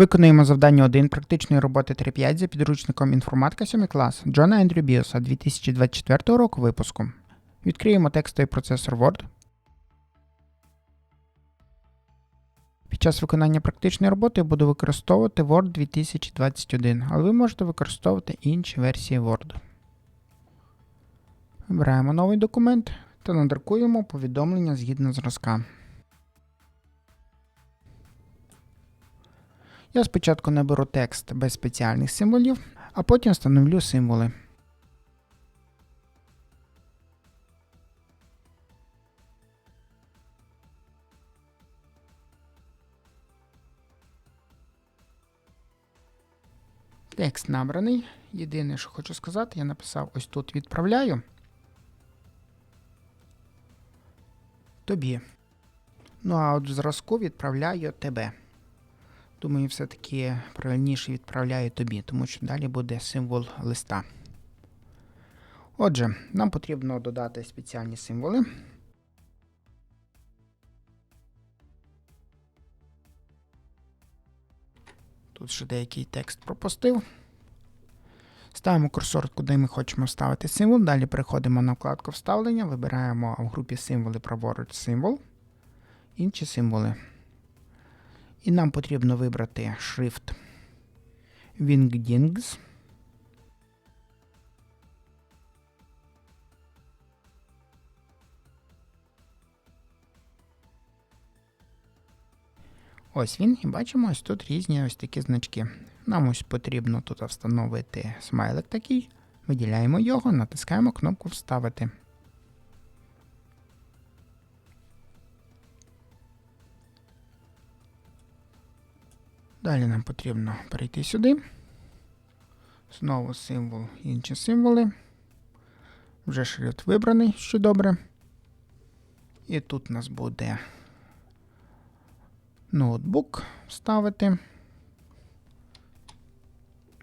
Виконуємо завдання 1 практичної роботи 3.5 за підручником інформатика 7 клас Джона Ендрю Біоса 2024 року випуску. Відкриємо текстовий процесор Word. Під час виконання практичної роботи я буду використовувати Word 2021, але ви можете використовувати інші версії Word. Вибираємо новий документ та надрукуємо повідомлення згідно зразка. Я спочатку наберу текст без спеціальних символів, а потім встановлю символи. Текст набраний. Єдине, що хочу сказати, я написав ось тут відправляю. Тобі. Ну а от в зразку відправляю тебе. Думаю, все-таки правильніше відправляю тобі, тому що далі буде символ листа. Отже, нам потрібно додати спеціальні символи. Тут ще деякий текст пропустив. Ставимо курсор, куди ми хочемо вставити символ. Далі переходимо на вкладку вставлення, вибираємо в групі символи праворуч символ, інші символи. І нам потрібно вибрати шрифт Wingdings. Ось він, і бачимо, ось тут різні ось такі значки. Нам ось потрібно тут встановити смайлик такий. Виділяємо його, натискаємо кнопку Вставити. Далі нам потрібно перейти сюди. Знову символ, інші символи. Вже шрифт вибраний, що добре. І тут у нас буде ноутбук вставити.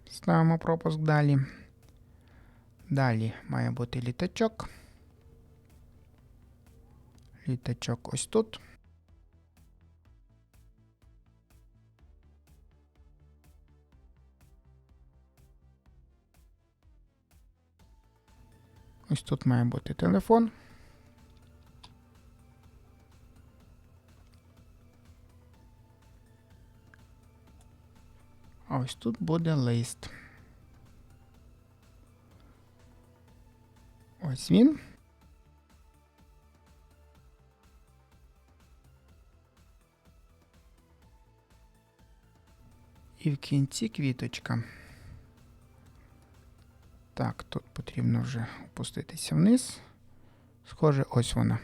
Ставимо пропуск далі. Далі має бути літачок. Літачок ось тут. Ось тут має бути телефон. А ось тут буде лист. Ось він. І в кінці квіточка. Так, тут потрібно вже опуститися вниз. Схоже, ось вона.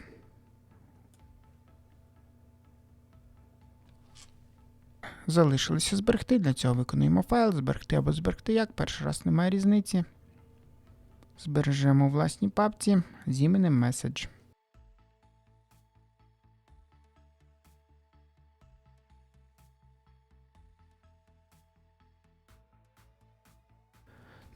Залишилося зберегти. Для цього виконуємо файл, зберегти або зберегти як. Перший раз немає різниці. Збережемо власній папці з іменем Message.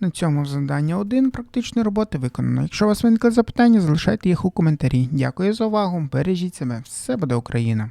На цьому завдання 1 практичної роботи виконано. Якщо у вас виникли запитання, залишайте їх у коментарі. Дякую за увагу. Бережіть себе. Все буде Україна!